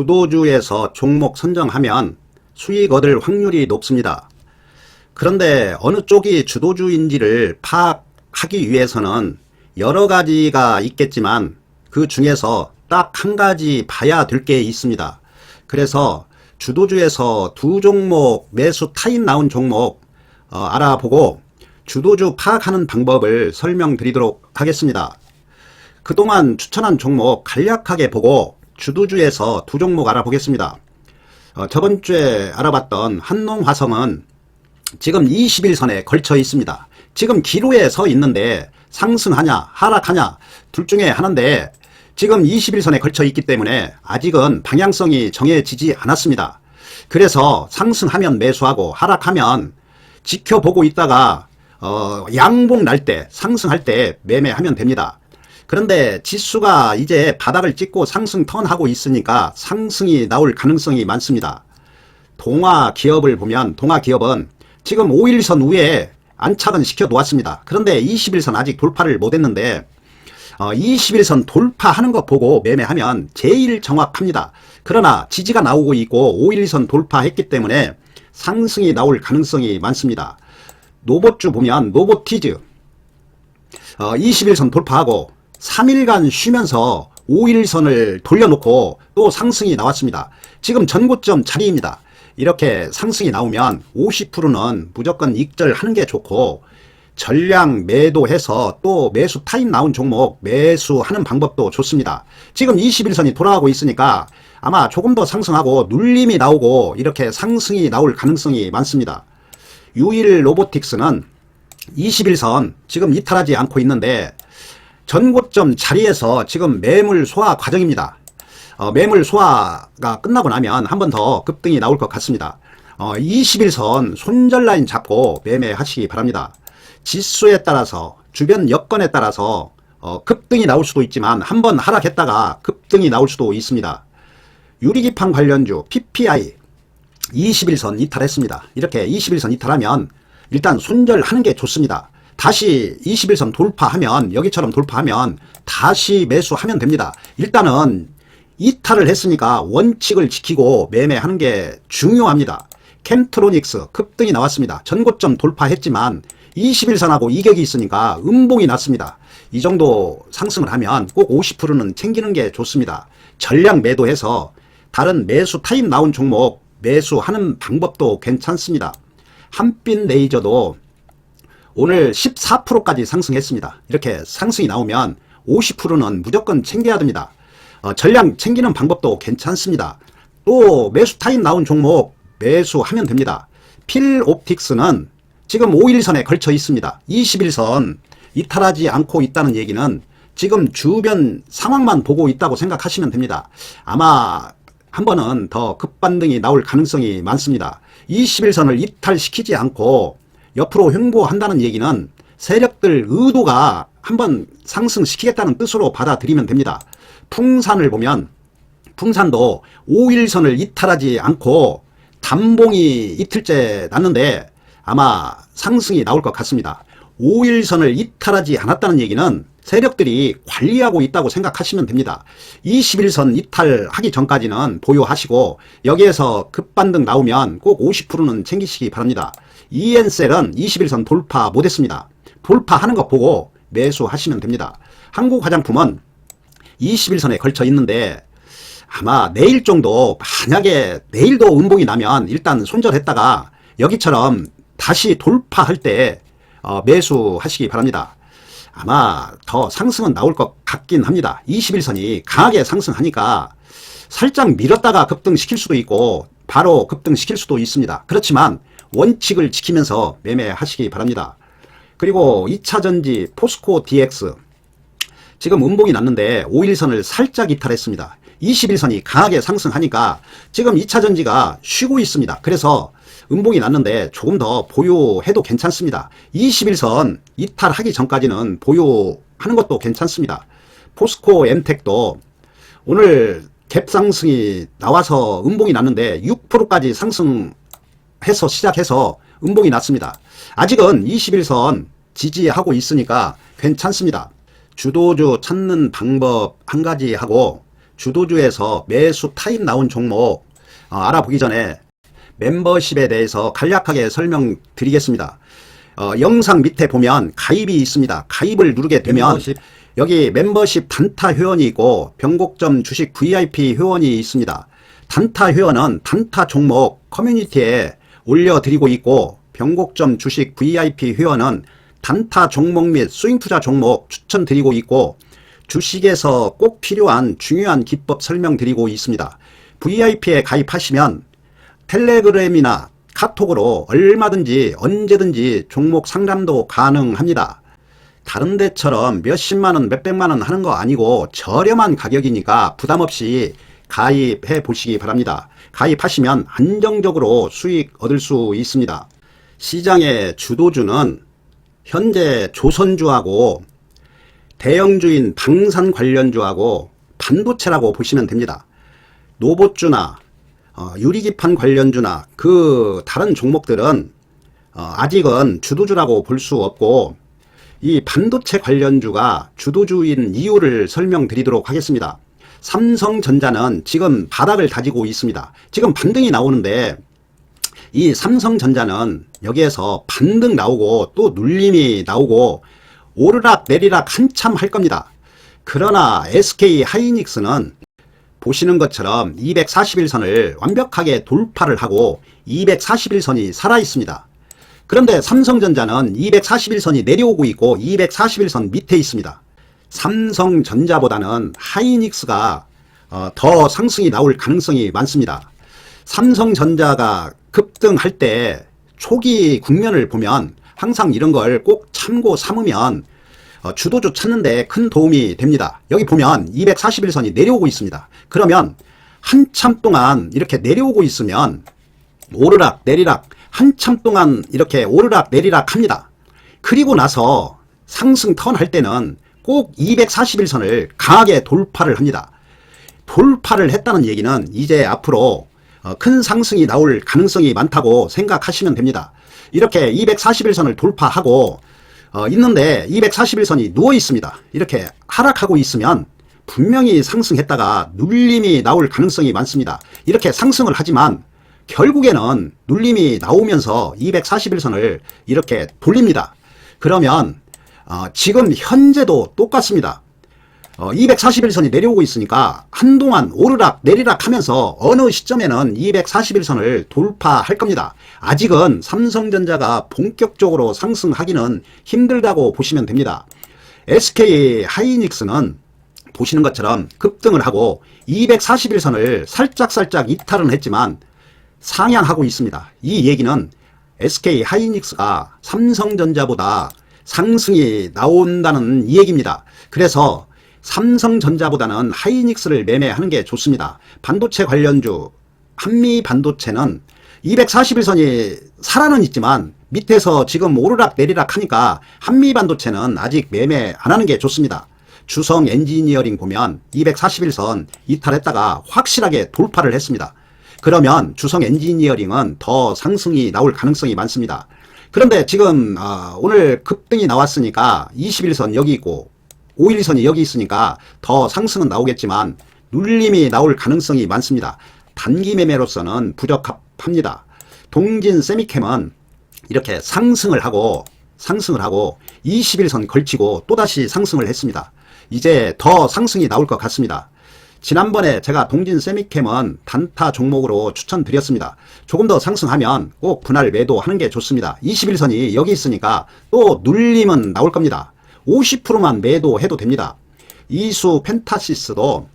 주도주에서 종목 선정하면 수익 얻을 확률이 높습니다. 그런데 어느 쪽이 주도주인지를 파악하기 위해서는 여러 가지가 있겠지만 그 중에서 딱 한 가지 봐야 될 게 있습니다. 그래서 주도주에서 두 종목 매수 타임 나온 종목 어, 알아보고 주도주 파악하는 방법을 설명드리도록 하겠습니다. 그동안 추천한 종목 간략하게 보고 주도주에서 두 종목 알아보겠습니다. 어, 저번 주에 알아봤던 한농화성은 지금 21선에 걸쳐 있습니다. 지금 기로에 서 있는데 상승하냐 하락하냐 둘 중에 하나인데 지금 21선에 걸쳐 있기 때문에 아직은 방향성이 정해지지 않았습니다. 그래서 상승하면 매수하고 하락하면 지켜보고 있다가 어, 양봉 날 때 상승할 때 매매하면 됩니다. 그런데 지수가 이제 바닥을 찍고 상승 턴하고 있으니까 상승이 나올 가능성이 많습니다. 동화 기업을 보면 동화 기업은 지금 5일선 위에 안착은 시켜 놓았습니다. 그런데 21선 아직 돌파를 못 했는데 어, 21선 돌파하는 거 보고 매매하면 제일 정확합니다. 그러나 지지가 나오고 있고 5일선 돌파했기 때문에 상승이 나올 가능성이 많습니다. 노보주 보면 노보티즈 어, 21선 돌파하고 3일간 쉬면서 5일선을 돌려놓고 또 상승이 나왔습니다. 지금 전고점 자리입니다. 이렇게 상승이 나오면 50%는 무조건 익절하는 게 좋고 전량 매도해서 또 매수 타임 나온 종목 매수하는 방법도 좋습니다. 지금 21선이 돌아가고 있으니까 아마 조금 더 상승하고 눌림이 나오고 이렇게 상승이 나올 가능성이 많습니다. 유일 로보틱스는 21선 지금 이탈하지 않고 있는데 전고점 자리에서 지금 매물 소화 과정입니다. 어, 매물 소화가 끝나고 나면 한 번 더 급등이 나올 것 같습니다. 어, 21선 손절 라인 잡고 매매하시기 바랍니다. 지수에 따라서 주변 여건에 따라서 어, 급등이 나올 수도 있지만 한 번 하락했다가 급등이 나올 수도 있습니다. 유리기판 관련주 PPI 21선 이탈했습니다. 이렇게 21선 이탈하면 일단 손절하는 게 좋습니다. 다시 21선 돌파하면 여기처럼 돌파하면 다시 매수하면 됩니다. 일단은 이탈을 했으니까 원칙을 지키고 매매하는 게 중요합니다. 캠트로닉스 급등이 나왔습니다. 전고점 돌파했지만 21선하고 이격이 있으니까 음봉이 났습니다. 이 정도 상승을 하면 꼭 50%는 챙기는 게 좋습니다. 전량 매도해서 다른 매수 타임 나온 종목 매수하는 방법도 괜찮습니다. 한빛 레이저도 오늘 14%까지 상승했습니다. 이렇게 상승이 나오면 50%는 무조건 챙겨야 됩니다. 어, 전량 챙기는 방법도 괜찮습니다. 또 매수 타임 나온 종목 매수하면 됩니다. 필 옵틱스는 지금 5일선에 걸쳐 있습니다. 21선 이탈하지 않고 있다는 얘기는 지금 주변 상황만 보고 있다고 생각하시면 됩니다. 아마 한 번은 더 급반등이 나올 가능성이 많습니다. 21선을 이탈시키지 않고 옆으로 횡보한다는 얘기는 세력들 의도가 한번 상승시키겠다는 뜻으로 받아들이면 됩니다. 풍산을 보면 풍산도 5일선을 이탈하지 않고 단봉이 이틀째 났는데 아마 상승이 나올 것 같습니다. 5일선을 이탈하지 않았다는 얘기는 세력들이 관리하고 있다고 생각하시면 됩니다. 21선 이탈하기 전까지는 보유하시고 여기에서 급반등 나오면 꼭 50%는 챙기시기 바랍니다. EN셀은 21선 돌파 못했습니다. 돌파하는 것 보고 매수하시면 됩니다. 한국 화장품은 21선에 걸쳐 있는데 아마 내일 정도 만약에 내일도 음봉이 나면 일단 손절했다가 여기처럼 다시 돌파할 때 어, 매수하시기 바랍니다. 아마 더 상승은 나올 것 같긴 합니다. 21선이 강하게 상승하니까 살짝 밀었다가 급등시킬 수도 있고 바로 급등시킬 수도 있습니다. 그렇지만 원칙을 지키면서 매매하시기 바랍니다. 그리고 2차전지 포스코 DX 지금 음봉이 났는데 5일선을 살짝 이탈했습니다. 21선이 강하게 상승하니까 지금 2차전지가 쉬고 있습니다. 그래서 음봉이 났는데 조금 더 보유해도 괜찮습니다. 21선 이탈하기 전까지는 보유하는 것도 괜찮습니다. 포스코 엠텍도 오늘 갭 상승이 나와서 음봉이 났는데 6%까지 상승 해서 시작해서 음봉이 났습니다. 아직은 21선 지지하고 있으니까 괜찮습니다. 주도주 찾는 방법 한 가지 하고 주도주에서 매수 타입 나온 종목 어, 알아보기 전에 멤버십에 대해서 간략하게 설명드리겠습니다. 어, 영상 밑에 보면 가입이 있습니다. 가입을 누르게 되면 멤버십. 여기 멤버십 단타 회원이 있고 변곡점 주식 VIP 회원이 있습니다. 단타 회원은 단타 종목 커뮤니티에 올려드리고 있고 변곡점 주식 VIP 회원은 단타 종목 및 스윙 투자 종목 추천드리고 있고 주식에서 꼭 필요한 중요한 기법 설명드리고 있습니다. VIP에 가입하시면 텔레그램이나 카톡으로 얼마든지 언제든지 종목 상담도 가능합니다. 다른 데처럼 몇십만 원, 몇백만 원 하는 거 아니고 저렴한 가격이니까 부담 없이 가입해 보시기 바랍니다. 가입하시면 안정적으로 수익 얻을 수 있습니다. 시장의 주도주는 현재 조선주하고 대형주인 방산 관련주하고 반도체라고 보시면 됩니다. 노보주나 어, 유리기판 관련주나 그 다른 종목들은 어, 아직은 주도주라고 볼 수 없고 이 반도체 관련주가 주도주인 이유를 설명드리도록 하겠습니다. 삼성전자는 지금 바닥을 다지고 있습니다. 지금 반등이 나오는데 이 삼성전자는 여기에서 반등 나오고 또 눌림이 나오고 오르락 내리락 한참 할 겁니다. 그러나 SK 하이닉스는 보시는 것처럼 241선을 완벽하게 돌파를 하고 241선이 살아 있습니다. 그런데 삼성전자는 241선이 내려오고 있고 241선 밑에 있습니다. 삼성전자보다는 하이닉스가 어, 더 상승이 나올 가능성이 많습니다. 삼성전자가 급등할 때 초기 국면을 보면 항상 이런 걸 꼭 참고 삼으면 어, 주도주 찾는데 큰 도움이 됩니다. 여기 보면 241선이 내려오고 있습니다. 그러면 한참 동안 이렇게 내려오고 있으면 오르락 내리락 한참 동안 이렇게 오르락 내리락 합니다. 그리고 나서 상승 턴 할 때는 꼭 241선을 강하게 돌파를 합니다. 돌파를 했다는 얘기는 이제 앞으로 어, 큰 상승이 나올 가능성이 많다고 생각하시면 됩니다. 이렇게 241선을 돌파하고 어, 있는데 241선이 누워 있습니다. 이렇게 하락하고 있으면 분명히 상승했다가 눌림이 나올 가능성이 많습니다. 이렇게 상승을 하지만 결국에는 눌림이 나오면서 241선을 이렇게 돌립니다. 그러면 어, 지금 현재도 똑같습니다. 어, 241선이 내려오고 있으니까 한동안 오르락 내리락 하면서 어느 시점에는 241선을 돌파할 겁니다. 아직은 삼성전자가 본격적으로 상승하기는 힘들다고 보시면 됩니다. SK 하이닉스는 보시는 것처럼 급등을 하고 241선을 살짝살짝 이탈은 했지만 상향하고 있습니다. 이 얘기는 SK 하이닉스가 삼성전자보다 상승이 나온다는 이 얘기입니다. 그래서 삼성전자보다는 하이닉스를 매매하는 게 좋습니다. 반도체 관련주 한미 반도체는 241선이 살아는 있지만 밑에서 지금 오르락 내리락 하니까 한미 반도체는 아직 매매 안 하는 게 좋습니다. 주성 엔지니어링 보면 241선 이탈했다가 확실하게 돌파를 했습니다. 그러면 주성 엔지니어링은 더 상승이 나올 가능성이 많습니다. 그런데 지금 어, 오늘 급등이 나왔으니까 21선 여기 있고 5일선이 여기 있으니까 더 상승은 나오겠지만 눌림이 나올 가능성이 많습니다. 단기 매매로서는 부적합합니다. 동진 세미캠은 이렇게 상승을 하고 상승을 하고 21선 걸치고 또다시 상승을 했습니다. 이제 더 상승이 나올 것 같습니다. 지난번에 제가 동진 세미캠은 단타 종목으로 추천드렸습니다. 조금 더 상승하면 꼭 분할 매도하는 게 좋습니다. 21선이 여기 있으니까 또 눌림은 나올 겁니다. 50%만 매도해도 됩니다. 이수 펜타시스도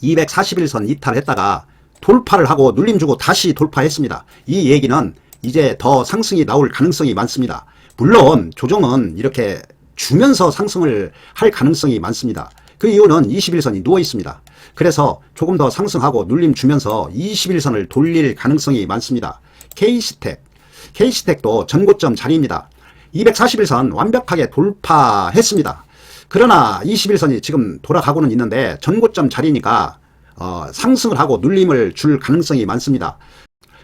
241선 이탈했다가 돌파를 하고 눌림 주고 다시 돌파했습니다. 이 얘기는 이제 더 상승이 나올 가능성이 많습니다. 물론 조정은 이렇게 주면서 상승을 할 가능성이 많습니다. 그 이유는 21선이 누워 있습니다. 그래서 조금 더 상승하고 눌림 주면서 21선을 돌릴 가능성이 많습니다. K스택, K스택도 전고점 자리입니다. 241선 완벽하게 돌파했습니다. 그러나 21선이 지금 돌아가고는 있는데 전고점 자리니까 어, 상승을 하고 눌림을 줄 가능성이 많습니다.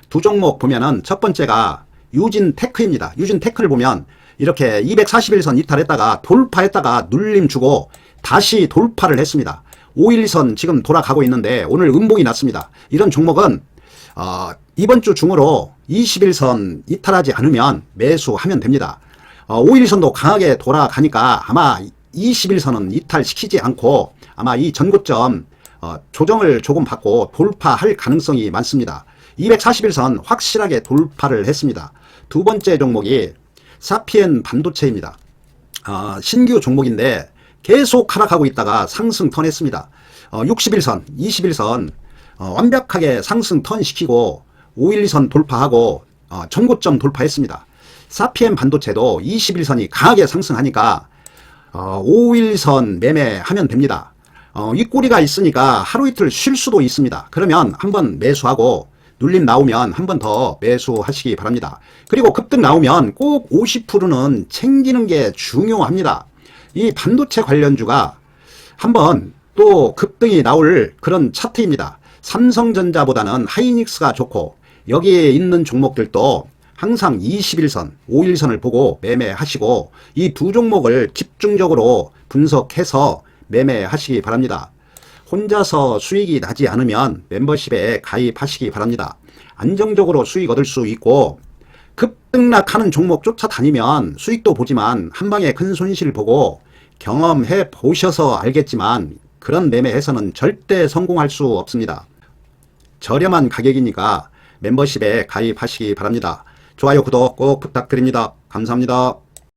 두 종목 보면은 첫 번째가 유진 테크입니다. 유진 테크를 보면 이렇게 241선 이탈했다가 돌파했다가 눌림 주고 다시 돌파를 했습니다. 5일선 지금 돌아가고 있는데 오늘 음봉이 났습니다. 이런 종목은 어, 이번 주 중으로 21선 이탈하지 않으면 매수하면 됩니다. 어, 5일선도 강하게 돌아가니까 아마 21선은 이탈시키지 않고 아마 이 전고점 어, 조정을 조금 받고 돌파할 가능성이 많습니다. 241선 확실하게 돌파를 했습니다. 두 번째 종목이 사피엔 반도체입니다. 어, 신규 종목인데 계속 하락하고 있다가 상승 턴했습니다. 어, 61선, 21선 어, 완벽하게 상승 턴시키고 512선 돌파하고 어, 전고점 돌파했습니다. 사피엔 반도체도 21선이 강하게 상승하니까 어, 5일선 매매하면 됩니다. 어, 이 꼬리가 있으니까 하루 이틀 쉴 수도 있습니다. 그러면 한번 매수하고 눌림 나오면 한 번 더 매수하시기 바랍니다. 그리고 급등 나오면 꼭 50%는 챙기는 게 중요합니다. 이 반도체 관련주가 한번 또 급등이 나올 그런 차트입니다. 삼성전자보다는 하이닉스가 좋고 여기에 있는 종목들도 항상 21선, 5일선을 보고 매매하시고 이 두 종목을 집중적으로 분석해서 매매하시기 바랍니다. 혼자서 수익이 나지 않으면 멤버십에 가입하시기 바랍니다. 안정적으로 수익 얻을 수 있고 급 등락하는 종목 쫓아다니면 수익도 보지만 한 방에 큰 손실 보고 경험해 보셔서 알겠지만 그런 매매에서는 절대 성공할 수 없습니다. 저렴한 가격이니까 멤버십에 가입하시기 바랍니다. 좋아요, 구독 꼭 부탁드립니다. 감사합니다.